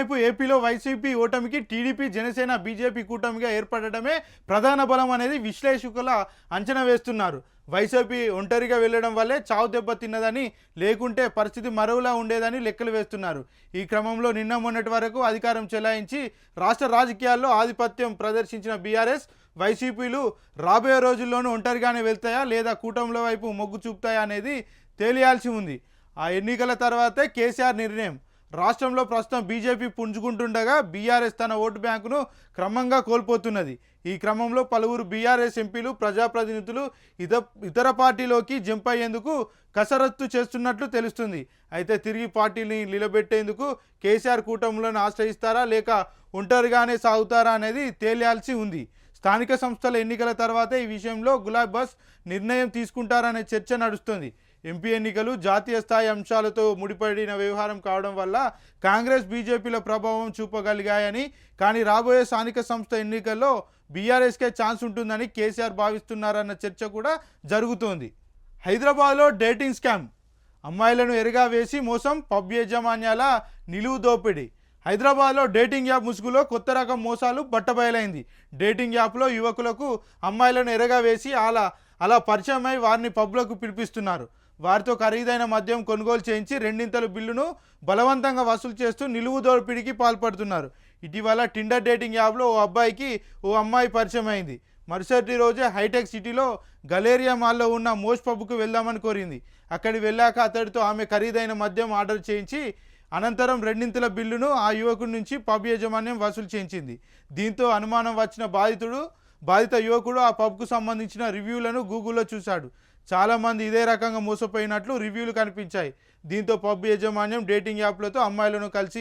మరోవైపు ఏపీలో వైసీపీ ఓటమికి టీడీపీ జనసేన బీజేపీ కూటమిగా ఏర్పడటమే ప్రధాన బలం అనేది విశ్లేషకుల అంచనా వేస్తున్నారు. వైసీపీ ఒంటరిగా వెళ్ళడం వల్లే చావు దెబ్బ తిన్నదని లేకుంటే పరిస్థితి మరోలా ఉండేదని లెక్కలు వేస్తున్నారు. ఈ క్రమంలో నిన్న మొన్నటి వరకు అధికారం చెలాయించి రాష్ట్ర రాజకీయాల్లో ఆధిపత్యం ప్రదర్శించిన బీఆర్ఎస్ వైసీపీలు రాబోయే రోజుల్లోనూ ఒంటరిగానే వెళ్తాయా లేదా కూటమిల వైపు మొగ్గు చూపుతాయా అనేది తేలియాల్సి ఉంది. ఆ ఎన్నికల తర్వాతే కేసీఆర్ నిర్ణయం. రాష్ట్రంలో ప్రస్తుతం బీజేపీ పుంజుకుంటుండగా బీఆర్ఎస్ తన ఓటు బ్యాంకును క్రమంగా కోల్పోతున్నది. ఈ క్రమంలో పలువురు బీఆర్ఎస్ ఎంపీలు ప్రజాప్రతినిధులు ఇత ఇతర పార్టీలోకి జంప్ అయ్యేందుకు కసరత్తు చేస్తున్నట్లు తెలుస్తుంది. అయితే తిరిగి పార్టీని నిలబెట్టేందుకు కేసీఆర్ కూటమిలను ఆశ్రయిస్తారా లేక ఒంటరిగానే సాగుతారా అనేది తేలియాల్సి ఉంది. స్థానిక సంస్థల ఎన్నికల తర్వాత ఈ విషయంలో గులాబ్ బస్ నిర్ణయం తీసుకుంటారనే చర్చ నడుస్తుంది. ఎంపీ ఎన్నికలు జాతీయ స్థాయి అంశాలతో ముడిపడిన వ్యవహారం కావడం వల్ల కాంగ్రెస్ బీజేపీల ప్రభావం చూపగలిగాయని కానీ రాబోయే స్థానిక సంస్థ ఎన్నికల్లో బీఆర్ఎస్కే ఛాన్స్ ఉంటుందని కేసీఆర్ భావిస్తున్నారన్న చర్చ కూడా జరుగుతోంది. హైదరాబాద్లో డేటింగ్ స్కామ్. అమ్మాయిలను ఎరగా వేసి మోసం పబ్ యాజమాన్యాల నిలువు దోపిడీ. హైదరాబాద్లో డేటింగ్ యాప్ ముసుగులో కొత్త రకం మోసాలు బట్టబయలైంది. డేటింగ్ యాప్లో యువకులకు అమ్మాయిలను ఎరగా వేసి అలా అలా పరిచయమై వారిని పబ్లకు పిలిపిస్తున్నారు. వారితో ఖరీదైన మద్యం కొనుగోలు చేయించి రెండింతల బిల్లును బలవంతంగా వసూలు చేస్తూ నిలువు దోపిడీకి పాల్పడుతున్నారు. ఇటీవల టిండర్ డేటింగ్ యాప్లో ఓ అబ్బాయికి ఓ అమ్మాయి పరిచయం అయింది. మరుసటి రోజే హైటెక్ సిటీలో గలేరియా మాల్లో ఉన్న మోస్ట్ పబ్కు వెళ్దామని కోరింది. అక్కడికి వెళ్ళాక అతడితో ఆమె ఖరీదైన మద్యం ఆర్డర్ చేయించి అనంతరం రెండింతల బిల్లును ఆ యువకుడి నుంచి పబ్ యాజమాన్యం వసూలు చేయించింది. దీంతో అనుమానం వచ్చిన బాధితుడు బాధిత యువకుడు ఆ పబ్కు సంబంధించిన రివ్యూలను గూగుల్లో చూశాడు. చాలామంది ఇదే రకంగా మోసపోయినట్లు రివ్యూలు కనిపించాయి. దీంతో పబ్ యాజమాన్యం డేటింగ్ యాప్లతో అమ్మాయిలను కలిసి